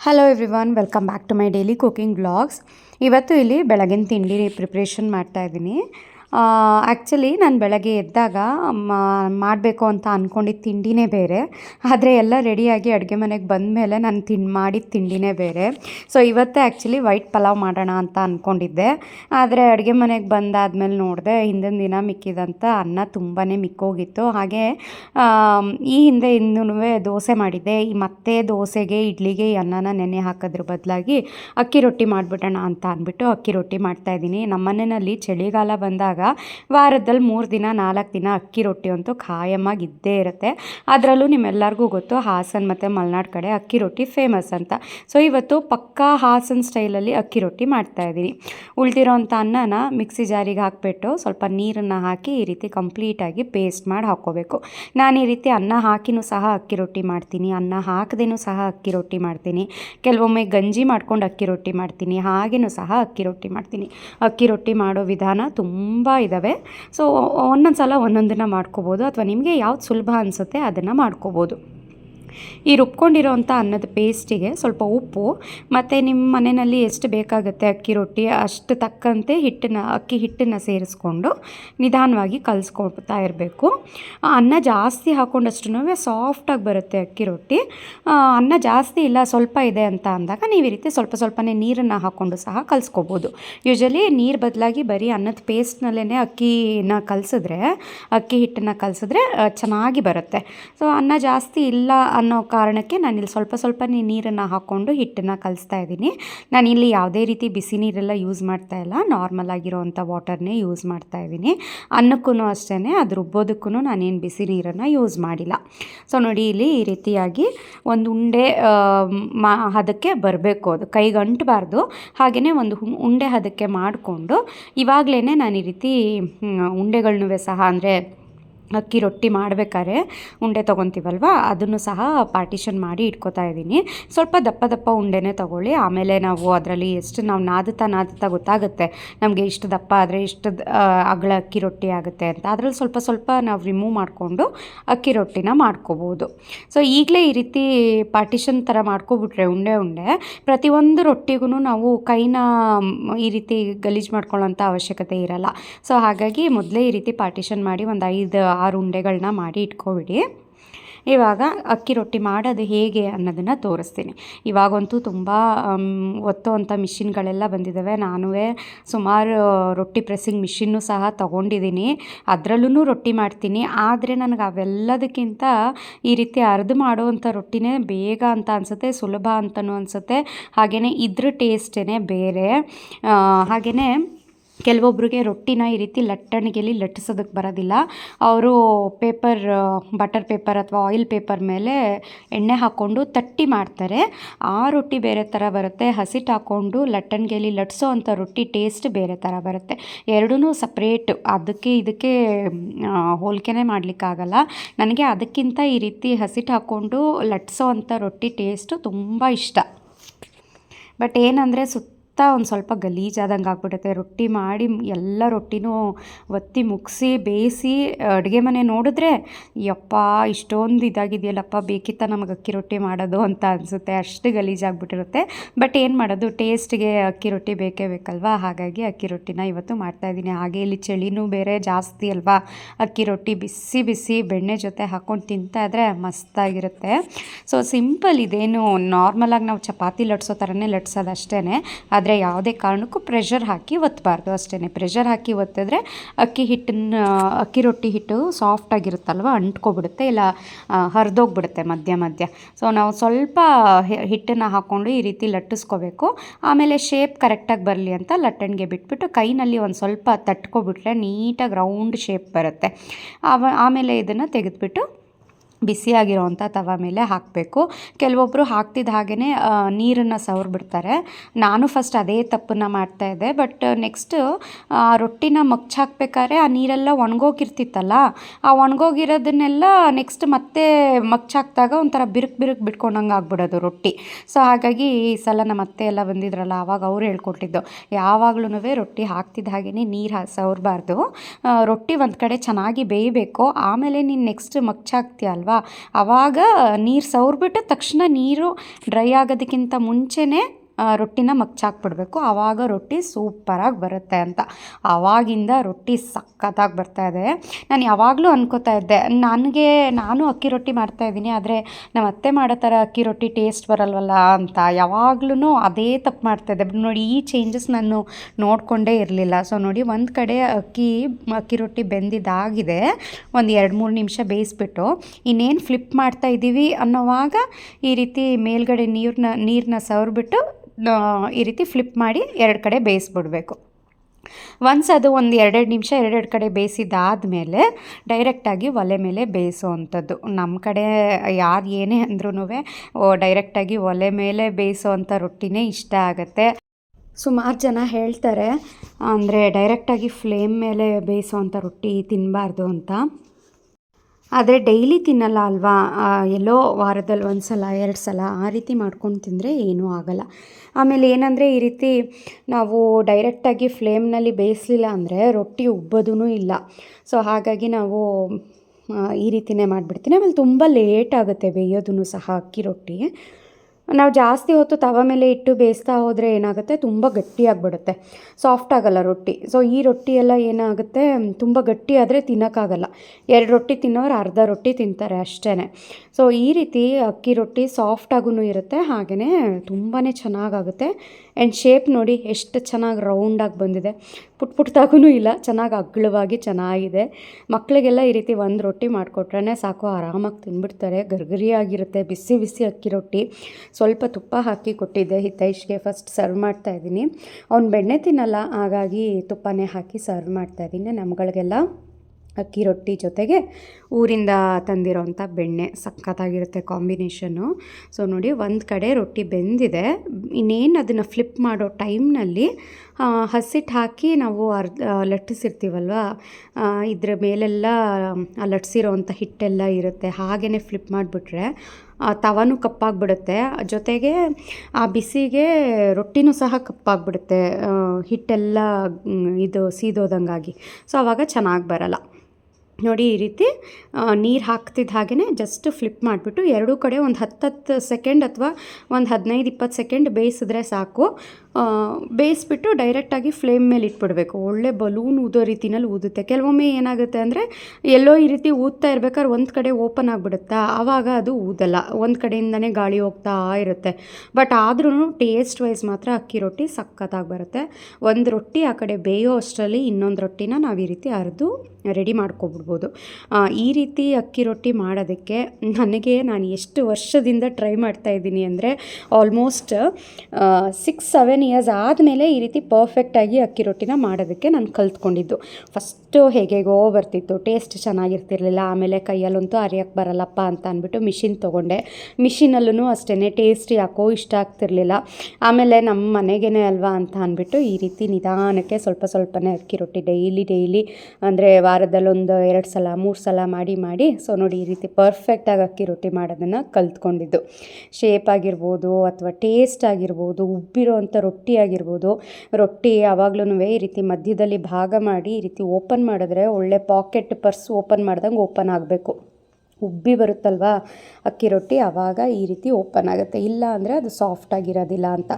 Hello everyone welcome back to my daily cooking blogs ಇವತ್ತು ಇಲ್ಲಿ ಬೆಳಗಿನ ತಿಂಡಿ ಪ್ರಿಪ್ರೇಷನ್ ಮಾಡ್ತಾ ಇದ್ದೀನಿ. ಆ್ಯಕ್ಚುಲಿ ನಾನು ಬೆಳಗ್ಗೆ ಎದ್ದಾಗ ಮಾಡಬೇಕು ಅಂತ ಅಂದ್ಕೊಂಡಿದ್ದ ತಿಂಡಿನೇ ಬೇರೆ. ಆದರೆ ಎಲ್ಲ ರೆಡಿಯಾಗಿ ಅಡುಗೆ ಮನೆಗೆ ಬಂದ ಮೇಲೆ ನಾನು ತಿನ್, ಮಾಡಿದ ತಿಂಡಿನೇ ಬೇರೆ. ಸೊ ಇವತ್ತೇ ಆ್ಯಕ್ಚುಲಿ ವೈಟ್ ಪಲಾವ್ ಮಾಡೋಣ ಅಂತ ಅಂದ್ಕೊಂಡಿದ್ದೆ ಆದರೆ ಅಡುಗೆ ಮನೆಗೆ ಬಂದಾದ್ಮೇಲೆ ನೋಡಿದೆ, ಹಿಂದಿನ ದಿನ ಮಿಕ್ಕಿದಂಥ ಅನ್ನ ತುಂಬಾ ಮಿಕ್ಕೋಗಿತ್ತು. ಹಾಗೆ ಈ ಹಿಂದೆ ಇನ್ನೂ ದೋಸೆ ಮಾಡಿದ್ದೆ. ಈ ಮತ್ತೆ ದೋಸೆಗೆ, ಇಡ್ಲಿಗೆ ಈ ಅನ್ನನ ನೆನೆ ಹಾಕೋದ್ರ ಬದಲಾಗಿ ಅಕ್ಕಿ ರೊಟ್ಟಿ ಮಾಡಿಬಿಡೋಣ ಅಂತ ಅಂದ್ಬಿಟ್ಟು ಅಕ್ಕಿ ರೊಟ್ಟಿ ಮಾಡ್ತಾಯಿದ್ದೀನಿ ನಮ್ಮ ಮನೆಯಲ್ಲಿ ಚಳಿಗಾಲ ಬಂದಾಗ ವಾರದಲ್ಲಿ ಮೂರು ದಿನ, ನಾಲ್ಕು ದಿನ ಅಕ್ಕಿ ರೊಟ್ಟಿ ಅಂತೂ ಖಾಯಮಾಗಿ ಇದ್ದೇ ಇರುತ್ತೆ. ಅದರಲ್ಲೂ ನಿಮ್ಮೆಲ್ಲರಿಗೂ ಗೊತ್ತು ಹಾಸನ್ ಮತ್ತು ಮಲೆನಾಡು ಕಡೆ ಅಕ್ಕಿ ರೊಟ್ಟಿ ಫೇಮಸ್ ಅಂತ. ಸೊ, ಇವತ್ತು ಪಕ್ಕಾ ಹಾಸನ್ ಸ್ಟೈಲಲ್ಲಿ ಅಕ್ಕಿ ರೊಟ್ಟಿ ಮಾಡ್ತಾ ಮಾಡ್ತಾಯಿದ್ದೀನಿ ಉಳ್ದಿರೋಂಥ ಅನ್ನನ ಮಿಕ್ಸಿ ಜಾರಿಗೆ ಹಾಕಿಬಿಟ್ಟು ಸ್ವಲ್ಪ ನೀರನ್ನು ಹಾಕಿ ಈ ರೀತಿ ಕಂಪ್ಲೀಟಾಗಿ ಪೇಸ್ಟ್ ಮಾಡಿ ಹಾಕ್ಕೋಬೇಕು. ನಾನು ಈ ರೀತಿ ಅನ್ನ ಹಾಕಿನೂ ಸಹ ಅಕ್ಕಿ ರೊಟ್ಟಿ ಮಾಡ್ತೀನಿ. ಅನ್ನ ಹಾಕದೇನೂ ಸಹ ಅಕ್ಕಿ ರೊಟ್ಟಿ ಮಾಡ್ತೀನಿ. ಕೆಲವೊಮ್ಮೆ ಗಂಜಿ ಮಾಡ್ಕೊಂಡು ಅಕ್ಕಿ ರೊಟ್ಟಿ ಮಾಡ್ತೀನಿ. ಹಾಗೇನೂ ಸಹ ಅಕ್ಕಿ ರೊಟ್ಟಿ ಮಾಡ್ತೀನಿ. ಅಕ್ಕಿ ರೊಟ್ಟಿ ಮಾಡೋ ವಿಧಾನ ತುಂಬ ಇದ್ದಾವೆ ಸೊ ಒಂದೊಂದು ಸಲ ಒಂದೊಂದನ್ನು ಮಾಡ್ಕೋಬೋದು ಅಥವಾ ನಿಮಗೆ ಯಾವ್ದು ಸುಲಭ ಅನಿಸುತ್ತೆ ಅದನ್ನು ಮಾಡ್ಕೋಬೋದು. ಈ ರುಬ್ಕೊಂಡಿರೋವಂಥ ಅನ್ನದ ಪೇಸ್ಟಿಗೆ ಸ್ವಲ್ಪ ಉಪ್ಪು, ಮತ್ತು ನಿಮ್ಮ ಮನೆಯಲ್ಲಿ ಎಷ್ಟು ಬೇಕಾಗುತ್ತೆ ಅಕ್ಕಿ ರೊಟ್ಟಿ ಅಷ್ಟು ತಕ್ಕಂತೆ ಹಿಟ್ಟನ್ನು, ಅಕ್ಕಿ ಹಿಟ್ಟನ್ನು ಸೇರಿಸ್ಕೊಂಡು ನಿಧಾನವಾಗಿ ಕಲಿಸ್ಕೊಳ್ತಾ ಇರಬೇಕು. ಅನ್ನ ಜಾಸ್ತಿ ಹಾಕೊಂಡಷ್ಟು ಸಾಫ್ಟಾಗಿ ಬರುತ್ತೆ ಅಕ್ಕಿ ರೊಟ್ಟಿ. ಅನ್ನ ಜಾಸ್ತಿ ಇಲ್ಲ, ಸ್ವಲ್ಪ ಇದೆ ಅಂತ ಅಂದಾಗ ನೀವು ಈ ರೀತಿ ಸ್ವಲ್ಪ ಸ್ವಲ್ಪನೇ ನೀರನ್ನು ಹಾಕ್ಕೊಂಡು ಸಹ ಕಲಿಸ್ಕೋಬೋದು. ಯೂಶಲಿ ನೀರು ಬದಲಾಗಿ ಬರೀ ಅನ್ನದ ಪೇಸ್ಟ್ನಲ್ಲೇ ಅಕ್ಕಿನ ಕಲಸಿದ್ರೆ, ಅಕ್ಕಿ ಹಿಟ್ಟನ್ನು ಕಲಸಿದ್ರೆ ಚೆನ್ನಾಗಿ ಬರುತ್ತೆ. ಸೊ ಅನ್ನ ಜಾಸ್ತಿ ಇಲ್ಲ ಅನ್ನೋ ಕಾರಣಕ್ಕೆ ನಾನಿಲ್ಲಿ ಸ್ವಲ್ಪ ಸ್ವಲ್ಪನೇ ನೀರನ್ನು ಹಾಕ್ಕೊಂಡು ಹಿಟ್ಟನ್ನು ಕಲಿಸ್ತಾ ಇದ್ದೀನಿ. ನಾನಿಲ್ಲಿ ಯಾವುದೇ ರೀತಿ ಬಿಸಿ ನೀರೆಲ್ಲ ಯೂಸ್ ಮಾಡ್ತಾ ಇಲ್ಲ. ನಾರ್ಮಲ್ ಆಗಿರೋವಂಥ ವಾಟರ್ನೇ ಯೂಸ್ ಮಾಡ್ತಾ ಇದ್ದೀನಿ. ಅನ್ನಕ್ಕೂ ಅಷ್ಟೇ ಅದು ರುಬ್ಬೋದಕ್ಕೂ ನಾನೇನು ಬಿಸಿ ನೀರನ್ನು ಯೂಸ್ ಮಾಡಿಲ್ಲ. ಸೊ ನೋಡಿ, ಇಲ್ಲಿ ಈ ರೀತಿಯಾಗಿ ಒಂದು ಉಂಡೆ ಮಾ, ಹದಕ್ಕೆ ಬರಬೇಕು ಅದು. ಕೈಗೆ ಅಂಟಬಾರ್ದು. ಹಾಗೆಯೇ ಒಂದು ಉಂಡೆ ಹದಕ್ಕೆ ಮಾಡಿಕೊಂಡು ಇವಾಗಲೇ ನಾನು ಈ ರೀತಿ ಉಂಡೆಗಳನ್ನೂ ಸಹ ಅಂದರೆ ಅಕ್ಕಿ ರೊಟ್ಟಿ ಮಾಡಬೇಕಾದ್ರೆ ಉಂಡೆ ತೊಗೊತೀವಲ್ವ? ಅದನ್ನು ಸಹ ಪಾರ್ಟಿಷನ್ ಮಾಡಿ ಇಟ್ಕೋತಾ ಇದ್ದೀನಿ. ಸ್ವಲ್ಪ ದಪ್ಪ ದಪ್ಪ ಉಂಡೆನೇ ತೊಗೊಳ್ಳಿ. ಆಮೇಲೆ ನಾವು ಅದರಲ್ಲಿ ಎಷ್ಟು ನಾವು ನಾದುತ್ತಾ ನಾದುತ್ತಾ ಗೊತ್ತಾಗುತ್ತೆ ನಮಗೆ ಇಷ್ಟು ದಪ್ಪ ಆದರೆ ಇಷ್ಟು ಅಗಳ ಅಕ್ಕಿ ರೊಟ್ಟಿ ಆಗುತ್ತೆ ಅಂತ. ಅದರಲ್ಲಿ ಸ್ವಲ್ಪ ಸ್ವಲ್ಪ ನಾವು ರಿಮೂವ್ ಮಾಡಿಕೊಂಡು ಅಕ್ಕಿ ರೊಟ್ಟಿನ ಮಾಡ್ಕೋಬೋದು. ಸೊ ಈಗಲೇ ಈ ರೀತಿ ಪಾರ್ಟಿಷನ್ ಥರ ಮಾಡ್ಕೊಬಿಟ್ರೆ ಉಂಡೆ ಉಂಡೆ ಪ್ರತಿಯೊಂದು ರೊಟ್ಟಿಗೂ ನಾವು ಕೈನ ಈ ರೀತಿ ಗಲೀಜು ಮಾಡ್ಕೊಳ್ಳೋಂಥ ಅವಶ್ಯಕತೆ ಇರಲ್ಲ. ಸೊ ಹಾಗಾಗಿ ಮೊದಲೇ ಈ ರೀತಿ ಪಾರ್ಟಿಷನ್ ಮಾಡಿ ಒಂದು ಐದು ಆರು ಉಂಡೆಗಳನ್ನ ಮಾಡಿ ಇಟ್ಕೊಬಿಡಿ. ಇವಾಗ ಅಕ್ಕಿ ರೊಟ್ಟಿ ಮಾಡೋದು ಹೇಗೆ ಅನ್ನೋದನ್ನು ತೋರಿಸ್ತೀನಿ. ಇವಾಗಂತೂ ತುಂಬ ಒತ್ತೋ ಅಂಥ ಮಿಷಿನ್ಗಳೆಲ್ಲ ಬಂದಿದ್ದಾವೆ ನಾನು ಸುಮಾರು ರೊಟ್ಟಿ ಪ್ರೆಸ್ಸಿಂಗ್ ಮಿಷಿನ್ನು ಸಹ ತೊಗೊಂಡಿದ್ದೀನಿ ಅದರಲ್ಲೂ ರೊಟ್ಟಿ ಮಾಡ್ತೀನಿ. ಆದರೆ ನನಗೆ ಅವೆಲ್ಲದಕ್ಕಿಂತ ಈ ರೀತಿ ಅರ್ದು ಮಾಡುವಂಥ ರೊಟ್ಟಿನೇ ಬೇಗ ಅಂತ ಅನಿಸುತ್ತೆ, ಸುಲಭ ಅಂತಲೂ ಅನಿಸುತ್ತೆ. ಹಾಗೆಯೇ ಇದ್ರ ಟೇಸ್ಟೇ ಬೇರೆ. ಹಾಗೆಯೇ ಕೆಲವೊಬ್ರಿಗೆ ರೊಟ್ಟಿನ ಈ ರೀತಿ ಲಟ್ಟಣಿಗೆಯಲ್ಲಿ ಲಟ್ಟಿಸೋದಕ್ಕೆ ಬರೋದಿಲ್ಲ. ಅವರು ಪೇಪರ್, ಬಟರ್ ಪೇಪರ್ ಅಥವಾ ಆಯಿಲ್ ಪೇಪರ್ ಮೇಲೆ ಎಣ್ಣೆ ಹಾಕ್ಕೊಂಡು ತಟ್ಟಿ ಮಾಡ್ತಾರೆ. ಆ ರೊಟ್ಟಿ ಬೇರೆ ಥರ ಬರುತ್ತೆ. ಹಸಿಟ್ಟು ಹಾಕ್ಕೊಂಡು ಲಟ್ಟಣಿಗೆಯಲ್ಲಿ ಲಟ್ಸೋ ಅಂಥ ರೊಟ್ಟಿ ಟೇಸ್ಟ್ ಬೇರೆ ಥರ ಬರುತ್ತೆ. ಎರಡೂ ಸಪ್ರೇಟ್. ಅದಕ್ಕೆ ಇದಕ್ಕೆ ಹೋಲಿಕೆನೇ ಮಾಡಲಿಕ್ಕಾಗಲ್ಲ ನನಗೆ ಅದಕ್ಕಿಂತ ಈ ರೀತಿ ಹಸಿಟ್ಟು ಹಾಕ್ಕೊಂಡು ಲಟ್ಸೋ ಅಂಥ ರೊಟ್ಟಿ ಟೇಸ್ಟು ತುಂಬ ಇಷ್ಟ. ಬಟ್ ಏನಂದರೆ ಸುತ್ತ ಒಂದು ಸ್ವಲ್ಪ ಗಲೀಜಾದಂಗೆ ಆಗ್ಬಿಡುತ್ತೆ ರೊಟ್ಟಿ ಮಾಡಿ ಎಲ್ಲ ರೊಟ್ಟಿನೂ ಒತ್ತಿ ಮುಗಿಸಿ, ಬೇಯಿಸಿ, ಅಡುಗೆ ಮನೆ ನೋಡಿದ್ರೆ, ಯಪ್ಪ, ಇಷ್ಟೊಂದು ಇದಾಗಿದೆಯಲ್ಲಪ್ಪ, ಬೇಕಿತ್ತ ನಮಗೆ ಅಕ್ಕಿ ರೊಟ್ಟಿ ಮಾಡೋದು ಅಂತ ಅನಿಸುತ್ತೆ. ಅಷ್ಟು ಗಲೀಜಾಗ್ಬಿಟ್ಟಿರುತ್ತೆ. ಬಟ್ ಏನು ಮಾಡೋದು, ಟೇಸ್ಟ್ಗೆ ಅಕ್ಕಿ ರೊಟ್ಟಿ ಬೇಕೇ ಬೇಕಲ್ವಾ? ಹಾಗಾಗಿ ಅಕ್ಕಿ ರೊಟ್ಟಿನ ಇವತ್ತು ಮಾಡ್ತಾಯಿದ್ದೀನಿ ಹಾಗೆ ಇಲ್ಲಿ ಚಳಿನೂ ಬೇರೆ ಜಾಸ್ತಿ ಅಲ್ವಾ? ಅಕ್ಕಿ ರೊಟ್ಟಿ ಬಿಸಿ ಬಿಸಿ ಬೆಣ್ಣೆ ಜೊತೆ ಹಾಕ್ಕೊಂಡು ತಿಂತಾ ಇದ್ರೆ ಮಸ್ತಾಗಿರುತ್ತೆ. ಸೊ, ಸಿಂಪಲ್ ಇದೇನು ನಾರ್ಮಲಾಗಿ ನಾವು ಚಪಾತಿ ಲಟ್ಸೋ ಥರನೇ ಲಟ್ಸೋದು ಅಷ್ಟೇ ಆದರೆ ಯಾವುದೇ ಕಾರಣಕ್ಕೂ ಪ್ರೆಷರ್ ಹಾಕಿ ಒತ್ತಬಾರ್ದು ಅಷ್ಟೇ ಪ್ರೆಷರ್ ಹಾಕಿ ಒತ್ತಿದ್ರೆ ಅಕ್ಕಿ ಹಿಟ್ಟನ್ನು ಅಕ್ಕಿ ರೊಟ್ಟಿ ಹಿಟ್ಟು ಸಾಫ್ಟ್ ಆಗಿರುತ್ತಲ್ವ, ಅಂಟ್ಕೊಬಿಡುತ್ತೆ, ಇಲ್ಲ ಹರಿದೋಗ್ಬಿಡುತ್ತೆ ಮಧ್ಯ ಮಧ್ಯ. ಸೊ ನಾವು ಸ್ವಲ್ಪ ಹಿಟ್ಟನ್ನು ಹಾಕ್ಕೊಂಡು ಈ ರೀತಿ ಲಟ್ಟಿಸ್ಕೋಬೇಕು. ಆಮೇಲೆ ಶೇಪ್ ಕರೆಕ್ಟಾಗಿ ಬರಲಿ ಅಂತ ಲಟ್ಟಣಿಗೆ ಬಿಟ್ಬಿಟ್ಟು ಕೈನಲ್ಲಿ ಒಂದು ಸ್ವಲ್ಪ ತಟ್ಕೊಬಿಟ್ರೆ ನೀಟಾಗಿ ರೌಂಡ್ ಶೇಪ್ ಬರುತ್ತೆ. ಆಮೇಲೆ ಇದನ್ನು ತೆಗೆದುಬಿಟ್ಟು ಬಿಸಿಯಾಗಿರೋವಂಥ ತವ ಮೇಲೆ ಹಾಕಬೇಕು. ಕೆಲವೊಬ್ಬರು ಹಾಕ್ತಿದ್ದ ಹಾಗೆಯೇ ನೀರನ್ನು ಸವರ್ಬಿಡ್ತಾರೆ ನಾನು ಫಸ್ಟ್ ಅದೇ ತಪ್ಪನ್ನು ಮಾಡ್ತಾಯಿದ್ದೆ ಬಟ್ ನೆಕ್ಸ್ಟು ಆ, ರೊಟ್ಟಿನ ಮಗ್ಚ್ ಹಾಕ್ಬೇಕಾದ್ರೆ ಆ ನೀರೆಲ್ಲ ಒಣಗೋಗಿರ್ತಿತ್ತಲ್ಲ, ಆ ಒಣಗೋಗಿರೋದನ್ನೆಲ್ಲ ನೆಕ್ಸ್ಟ್ ಮತ್ತೆ ಮಗ್ಚ್ ಹಾಕಿದಾಗ ಒಂಥರ ಬಿರುಕು ಬಿರುಕು ಬಿಟ್ಕೊಂಡಂಗೆ ಆಗ್ಬಿಡೋದು ರೊಟ್ಟಿ. ಸೊ ಹಾಗಾಗಿ ಈ ಸಲ ನಮ್ಮ ಅತ್ತೆ ಎಲ್ಲ ಬಂದಿದ್ರಲ್ಲ ಆವಾಗ ಅವ್ರು ಹೇಳ್ಕೊಟ್ಟಿದ್ದು ಯಾವಾಗ್ಲೂ ರೊಟ್ಟಿ ಹಾಕ್ತಿದ್ದ ಹಾಗೆಯೇ ನೀರು ಸವರಬಾರ್ದು. ರೊಟ್ಟಿ ಒಂದು ಕಡೆ ಚೆನ್ನಾಗಿ ಬೇಯಬೇಕು. ಆಮೇಲೆ ನೀನು ನೆಕ್ಸ್ಟ್ ಮಗ್ಚ್ ಹಾಕ್ತೀಯ ಅಲ್ವಾ ಅಲ್ವಾ ಆವಾಗ ನೀರು ಸವ್ರಿಬಿಟ್ಟು ತಕ್ಷಣ ನೀರು ಡ್ರೈ ಆಗೋದಕ್ಕಿಂತ ಮುಂಚೆನೇ ರೊಟ್ಟಿನ ಮಗ್ಚಾಕ್ಬಿಡ್ಬೇಕು. ಆವಾಗ ರೊಟ್ಟಿ ಸೂಪರಾಗಿ ಬರುತ್ತೆ ಅಂತ. ಆವಾಗಿಂದ ರೊಟ್ಟಿ ಸಖತ್ತಾಗಿ ಬರ್ತಾ ಇದೆ. ನಾನು ಯಾವಾಗಲೂ ಅನ್ಕೋತಾ ಇದ್ದೆ. ನನಗೆ, ನಾನು ಅಕ್ಕಿ ರೊಟ್ಟಿ ಮಾಡ್ತಾಯಿದ್ದೀನಿ ಆದರೆ ನಮ್ಮ ಅತ್ತೆ ಮಾಡೋ ಥರ ಅಕ್ಕಿ ರೊಟ್ಟಿ ಟೇಸ್ಟ್ ಬರಲ್ವಲ್ಲ ಅಂತ. ಯಾವಾಗ್ಲೂ ಅದೇ ತಪ್ಪು ಮಾಡ್ತಾಯಿದ್ದೆ ನೋಡಿ, ಈ ಚೇಂಜಸ್ ನಾನು ನೋಡಿಕೊಂಡೇ ಇರಲಿಲ್ಲ. ಸೊ ನೋಡಿ, ಒಂದು ಕಡೆ ಅಕ್ಕಿ ಅಕ್ಕಿ ರೊಟ್ಟಿ ಬೆಂದಿದ್ದಾಗಿದೆ ಒಂದು ಎರಡು ಮೂರು ನಿಮಿಷ ಬೇಯಿಸ್ಬಿಟ್ಟು. ಇನ್ನೇನು ಫ್ಲಿಪ್ ಮಾಡ್ತಾ ಇದ್ದೀವಿ ಅನ್ನೋವಾಗ ಈ ರೀತಿ ಮೇಲ್ಗಡೆ ನೀರನ್ನ ನೀರನ್ನ ಸವರ್ಬಿಟ್ಟು ಈ ರೀತಿ ಫ್ಲಿಪ್ ಮಾಡಿ ಎರಡು ಕಡೆ ಬೇಯಿಸ್ಬಿಡ್ಬೇಕು. ಒನ್ಸ್ ಅದು ಒಂದು ಎರಡೆರಡು ನಿಮಿಷ ಎರಡೆರಡು ಕಡೆ ಬೇಯಿಸಿದ್ದಾದಮೇಲೆ ಡೈರೆಕ್ಟಾಗಿ ಒಲೆ ಮೇಲೆ ಬೇಯಿಸೋ ಅಂಥದ್ದು ನಮ್ಮ ಕಡೆ ಯಾರು ಏನೇ ಅಂದ್ರೂ ಡೈರೆಕ್ಟಾಗಿ ಒಲೆ ಮೇಲೆ ಬೇಯಿಸೋ ಅಂಥ ರೊಟ್ಟಿನೇ ಇಷ್ಟ ಆಗುತ್ತೆ. ಸುಮಾರು ಜನ ಹೇಳ್ತಾರೆ, ಅಂದರೆ ಡೈರೆಕ್ಟಾಗಿ ಫ್ಲೇಮ್ ಮೇಲೆ ಬೇಯಿಸೋ ಅಂಥ ರೊಟ್ಟಿ ತಿನ್ನಬಾರ್ದು ಅಂತ. ಆದರೆ ಡೈಲಿ ತಿನ್ನಲ್ಲ ಅಲ್ವಾ? ಎಲ್ಲೋ ವಾರದಲ್ಲಿ ಒಂದು ಸಲ ಎರಡು ಸಲ ಆ ರೀತಿ ಮಾಡ್ಕೊಂಡು ತಿಂದರೆ ಏನೂ ಆಗಲ್ಲ. ಆಮೇಲೆ ಏನಂದರೆ ಈ ರೀತಿ ನಾವು ಡೈರೆಕ್ಟಾಗಿ ಫ್ಲೇಮ್ನಲ್ಲಿ ಬೇಯಿಸಲಿಲ್ಲ ಅಂದರೆ ರೊಟ್ಟಿ ಉಬ್ಬೋದೂ ಇಲ್ಲ. ಸೊ ಹಾಗಾಗಿ ನಾವು ಈ ರೀತಿನೇ ಮಾಡಿಬಿಡ್ತೀನಿ. ಆಮೇಲೆ ತುಂಬ ಲೇಟ್ ಆಗುತ್ತೆ ಬೇಯೋದೂ ಸಹ ಅಕ್ಕಿ ರೊಟ್ಟಿ ನಾವು ಜಾಸ್ತಿ ಹೊತ್ತು ತವ ಮೇಲೆ ಇಟ್ಟು ಬೇಯಿಸ್ತಾ ಹೋದರೆ ಏನಾಗುತ್ತೆ? ತುಂಬ ಗಟ್ಟಿಯಾಗಿಬಿಡುತ್ತೆ. ಸಾಫ್ಟ್ ಆಗಲ್ಲ ರೊಟ್ಟಿ. ಸೊ ಈ ರೊಟ್ಟಿ ಎಲ್ಲ ಏನಾಗುತ್ತೆ? ತುಂಬ ಗಟ್ಟಿ ಆದರೆ ತಿನ್ನೋಕ್ಕಾಗಲ್ಲ. ಎರಡು ರೊಟ್ಟಿ ತಿನ್ನೋರು ಅರ್ಧ ರೊಟ್ಟಿ ತಿಂತಾರೆ ಅಷ್ಟೇ ಸೊ ಈ ರೀತಿ ಅಕ್ಕಿ ರೊಟ್ಟಿ ಸಾಫ್ಟಾಗೂ ಇರುತ್ತೆ. ಹಾಗೆಯೇ ತುಂಬಾ ಚೆನ್ನಾಗಾಗುತ್ತೆ. ಆ್ಯಂಡ್ ಶೇಪ್ ನೋಡಿ ಎಷ್ಟು ಚೆನ್ನಾಗಿ ರೌಂಡಾಗಿ ಬಂದಿದೆ. ಪುಟ್ ಪುಟ್ತಾಗೂ ಇಲ್ಲ, ಚೆನ್ನಾಗಿ ಅಗ್ಲವಾಗಿ ಚೆನ್ನಾಗಿದೆ. ಮಕ್ಕಳಿಗೆಲ್ಲ ಈ ರೀತಿ ಒಂದು ರೊಟ್ಟಿ ಮಾಡಿಕೊಟ್ರೆ ಸಾಕು, ಆರಾಮಾಗಿ ತಿಂದ್ಬಿಡ್ತಾರೆ ಗರ್ಗರಿಯಾಗಿರುತ್ತೆ, ಬಿಸಿ ಬಿಸಿ ಅಕ್ಕಿ ರೊಟ್ಟಿ. ಸ್ವಲ್ಪ ತುಪ್ಪ ಹಾಕಿ ಕೊಟ್ಟಿದ್ದೆ ಹಿತೈಷ್ಗೆ ಫಸ್ಟ್ ಸರ್ವ್ ಮಾಡ್ತಾ ಇದ್ದೀನಿ. ಅವ್ನು ಬೆಣ್ಣೆ ತಿನ್ನಲ್ಲ, ಹಾಗಾಗಿ ತುಪ್ಪನೇ ಹಾಕಿ ಸರ್ವ್ ಮಾಡ್ತಾ ಇದ್ದೀನಿ ನಮ್ಗಳಿಗೆಲ್ಲ. ಅಕ್ಕಿ ರೊಟ್ಟಿ ಜೊತೆಗೆ ಊರಿಂದ ತಂದಿರೋಂಥ ಬೆಣ್ಣೆ, ಸಖತ್ತಾಗಿರುತ್ತೆ ಕಾಂಬಿನೇಷನ್ನು. ಸೊ ನೋಡಿ, ಒಂದು ಕಡೆ ರೊಟ್ಟಿ ಬೆಂದಿದೆ. ಇನ್ನೇನು ಅದನ್ನು ಫ್ಲಿಪ್ ಮಾಡೋ ಟೈಮ್ನಲ್ಲಿ ಹಸಿಟ್ಟು ಹಾಕಿ ನಾವು ಅರ್ಧ ಲಟ್ಟಿಸಿರ್ತೀವಲ್ವ? ಇದ್ರ ಮೇಲೆಲ್ಲ ಆ ಲಟ್ಸಿರೋವಂಥ ಹಿಟ್ಟೆಲ್ಲ ಇರುತ್ತೆ. ಹಾಗೆಯೇ ಫ್ಲಿಪ್ ಮಾಡಿಬಿಟ್ರೆ ತವಾನು ಕಪ್ಪಾಗಿಬಿಡುತ್ತೆ. ಜೊತೆಗೆ, ಆ ಬಿಸಿಗೆ ರೊಟ್ಟಿನೂ ಸಹ ಕಪ್ಪಾಗಿಬಿಡುತ್ತೆ. ಹಿಟ್ಟೆಲ್ಲ ಇದು ಸೀದೋದಂಗಾಗಿ. ಸೊ ಆವಾಗ ಚೆನ್ನಾಗಿ ಬರಲ್ಲ. ನೋಡಿ ಈ ರೀತಿ ನೀರು ಹಾಕ್ತಿದ್ದ ಹಾಗೆಯೇ ಜಸ್ಟ್ ಫ್ಲಿಪ್ ಮಾಡಿಬಿಟ್ಟು ಎರಡೂ ಕಡೆ ಒಂದು ಹತ್ತತ್ತು ಹತ್ತು ಸೆಕೆಂಡ್ ಅಥವಾ ಒಂದು ಹದಿನೈದು ಇಪ್ಪತ್ತು ಸೆಕೆಂಡ್ ಬೇಯಿಸಿದ್ರೆ ಸಾಕು. ಬೇಯಿಸ್ಬಿಟ್ಟು ಡೈರೆಕ್ಟಾಗಿ ಫ್ಲೇಮ್ ಮೇಲೆ ಇಟ್ಬಿಡಬೇಕು. ಒಳ್ಳೆ ಬಲೂನ್ ಊದೋ ರೀತಿನಲ್ಲಿ ಊದುತ್ತೆ. ಕೆಲವೊಮ್ಮೆ ಏನಾಗುತ್ತೆ ಅಂದರೆ, ಎಲ್ಲೋ ಈ ರೀತಿ ಊದ್ತಾ ಇರ್ಬೇಕಾದ್ರೆ ಒಂದು ಕಡೆ ಓಪನ್ ಆಗಿಬಿಡುತ್ತಾ, ಆವಾಗ ಅದು ಊದಲ್ಲ. ಒಂದು ಕಡೆಯಿಂದನೇ ಗಾಳಿ ಹೋಗ್ತಾ ಇರುತ್ತೆ. ಬಟ್ ಆದ್ರೂ ಟೇಸ್ಟ್ ವೈಸ್ ಮಾತ್ರ ಅಕ್ಕಿ ರೊಟ್ಟಿ ಸಖತ್ತಾಗಿ ಬರುತ್ತೆ. ಒಂದು ರೊಟ್ಟಿ ಆ ಕಡೆ ಬೇಯೋ ಅಷ್ಟರಲ್ಲಿ ಇನ್ನೊಂದು ರೊಟ್ಟಿನ ನಾವು ಈ ರೀತಿ ಅರೆದು ರೆಡಿ ಮಾಡ್ಕೊಬಿಡ್ಬೋದು. ಈ ರೀತಿ ಅಕ್ಕಿ ರೊಟ್ಟಿ ಮಾಡೋದಕ್ಕೆ ನನಗೆ ನಾನು ಎಷ್ಟು ವರ್ಷದಿಂದ ಟ್ರೈ ಮಾಡ್ತಾ ಇದ್ದೀನಿ ಅಂದರೆ ಆಲ್ಮೋಸ್ಟ್ ಸಿಕ್ಸ್ ಸೆವೆನ್ ಇಯರ್ಸ್ ಆದಮೇಲೆ ಈ ರೀತಿ ಪರ್ಫೆಕ್ಟಾಗಿ ಅಕ್ಕಿ ರೊಟ್ಟಿನ ಮಾಡೋದಕ್ಕೆ ನಾನು ಕಲ್ತ್ಕೊಂಡಿದ್ದು. ಫಸ್ಟು ಹೇಗೆಗೋ ಬರ್ತಿತ್ತು ಟೇಸ್ಟ್ ಚೆನ್ನಾಗಿರ್ತಿರ್ಲಿಲ್ಲ, ಆಮೇಲೆ ಕೈಯಲ್ಲಂತೂ ಅರಿಯೋಕ್ಕೆ ಬರಲ್ಲಪ್ಪ ಅಂತ ಅಂದ್ಬಿಟ್ಟು ಮಿಷಿನ್ ತೊಗೊಂಡೆ. ಮಿಷಿನಲ್ಲೂ ಅಷ್ಟೇ ಟೇಸ್ಟ್ ಯಾಕೋ ಇಷ್ಟ ಆಗ್ತಿರ್ಲಿಲ್ಲ. ಆಮೇಲೆ ನಮ್ಮ ಮನೆಗೇ ಅಲ್ವಾ ಅಂತ ಅಂದ್ಬಿಟ್ಟು ಈ ರೀತಿ ನಿಧಾನಕ್ಕೆ ಸ್ವಲ್ಪ ಸ್ವಲ್ಪನೇ ಅಕ್ಕಿ ರೊಟ್ಟಿ ಡೈಲಿ ಡೈಲಿ ಅಂದರೆ ವಾರದಲ್ಲಿ ಒಂದು ಎರಡು ಸಲ, ಮೂರು ಸಲ ಮಾಡಿ ಮಾಡಿ. ಸೊ ನೋಡಿ, ಈ ರೀತಿ ಪರ್ಫೆಕ್ಟಾಗಿ ಅಕ್ಕಿ ರೊಟ್ಟಿ ಮಾಡೋದನ್ನು ಕಲ್ತ್ಕೊಂಡಿದ್ದು. ಶೇಪ್ ಆಗಿರ್ಬೋದು ಅಥವಾ ಟೇಸ್ಟ್ ಆಗಿರ್ಬೋದು ಉಬ್ಬಿರೋವಂಥ ರೊಟ್ಟಿ ಆಗಿರ್ಬೋದು, ರೊಟ್ಟಿ ಯಾವಾಗ್ಲೂ ಈ ರೀತಿ ಮಧ್ಯದಲ್ಲಿ ಭಾಗ ಮಾಡಿ, ಈ ರೀತಿ ಓಪನ್ ಮಾಡಿದ್ರೆ ಒಳ್ಳೆ ಪಾಕೆಟ್ ಪರ್ಸ್ ಓಪನ್ ಮಾಡ್ದಂಗೆ ಓಪನ್ ಆಗಬೇಕು. ಉಬ್ಬಿ ಬರುತ್ತಲ್ವಾ? ಅಕ್ಕಿ ರೊಟ್ಟಿ ಆವಾಗ ಈ ರೀತಿ ಓಪನ್ ಆಗುತ್ತೆ. ಇಲ್ಲ ಅಂದರೆ ಅದು ಸಾಫ್ಟ್ ಆಗಿರೋದಿಲ್ಲ ಅಂತ.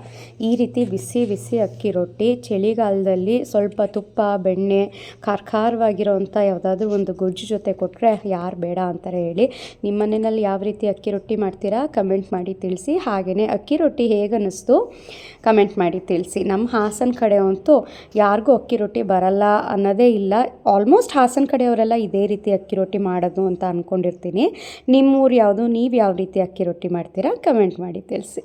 ಈ ರೀತಿ ಬಿಸಿ ಬಿಸಿ ಅಕ್ಕಿ ರೊಟ್ಟಿ ಚಳಿಗಾಲದಲ್ಲಿ ಸ್ವಲ್ಪ ತುಪ್ಪ, ಬೆಣ್ಣೆ, ಖಾರ ಖಾರವಾಗಿರೋವಂಥ ಯಾವುದಾದ್ರೂ ಒಂದು ಗೊಜ್ಜು ಜೊತೆ ಕೊಟ್ಟರೆ ಯಾರು ಬೇಡ ಅಂತಾರೆ ಹೇಳಿ. ನಿಮ್ಮ ಮನೆಯಲ್ಲಿ ಯಾವ ರೀತಿ ಅಕ್ಕಿ ರೊಟ್ಟಿ ಮಾಡ್ತೀರಾ ಕಮೆಂಟ್ ಮಾಡಿ ತಿಳಿಸಿ. ಹಾಗೆಯೇ ಅಕ್ಕಿ ರೊಟ್ಟಿ ಹೇಗನ್ನಿಸ್ತು ಕಮೆಂಟ್ ಮಾಡಿ ತಿಳಿಸಿ. ನಮ್ಮ ಹಾಸನ ಕಡೆ ಅಂತೂ ಯಾರಿಗೂ ಅಕ್ಕಿ ರೊಟ್ಟಿ ಬರಲ್ಲ ಅನ್ನೋದೇ ಇಲ್ಲ. ಆಲ್ಮೋಸ್ಟ್ ಹಾಸನ ಕಡೆಯವರೆಲ್ಲ ಇದೇ ರೀತಿ ಅಕ್ಕಿ ರೊಟ್ಟಿ ಮಾಡೋದು ಅಂತ ಅಂದ್ಕೊಂಡಿರ್ತೀನಿ ನಿಮ್ಮೂರು ಯಾವುದು ನೀವು ಯಾವ ರೀತಿ ಅಕ್ಕಿ ರೊಟ್ಟಿ ಮಾಡ್ತೀರಾ ಕಮೆಂಟ್ ಮಾಡಿ ತಿಳಿಸಿ.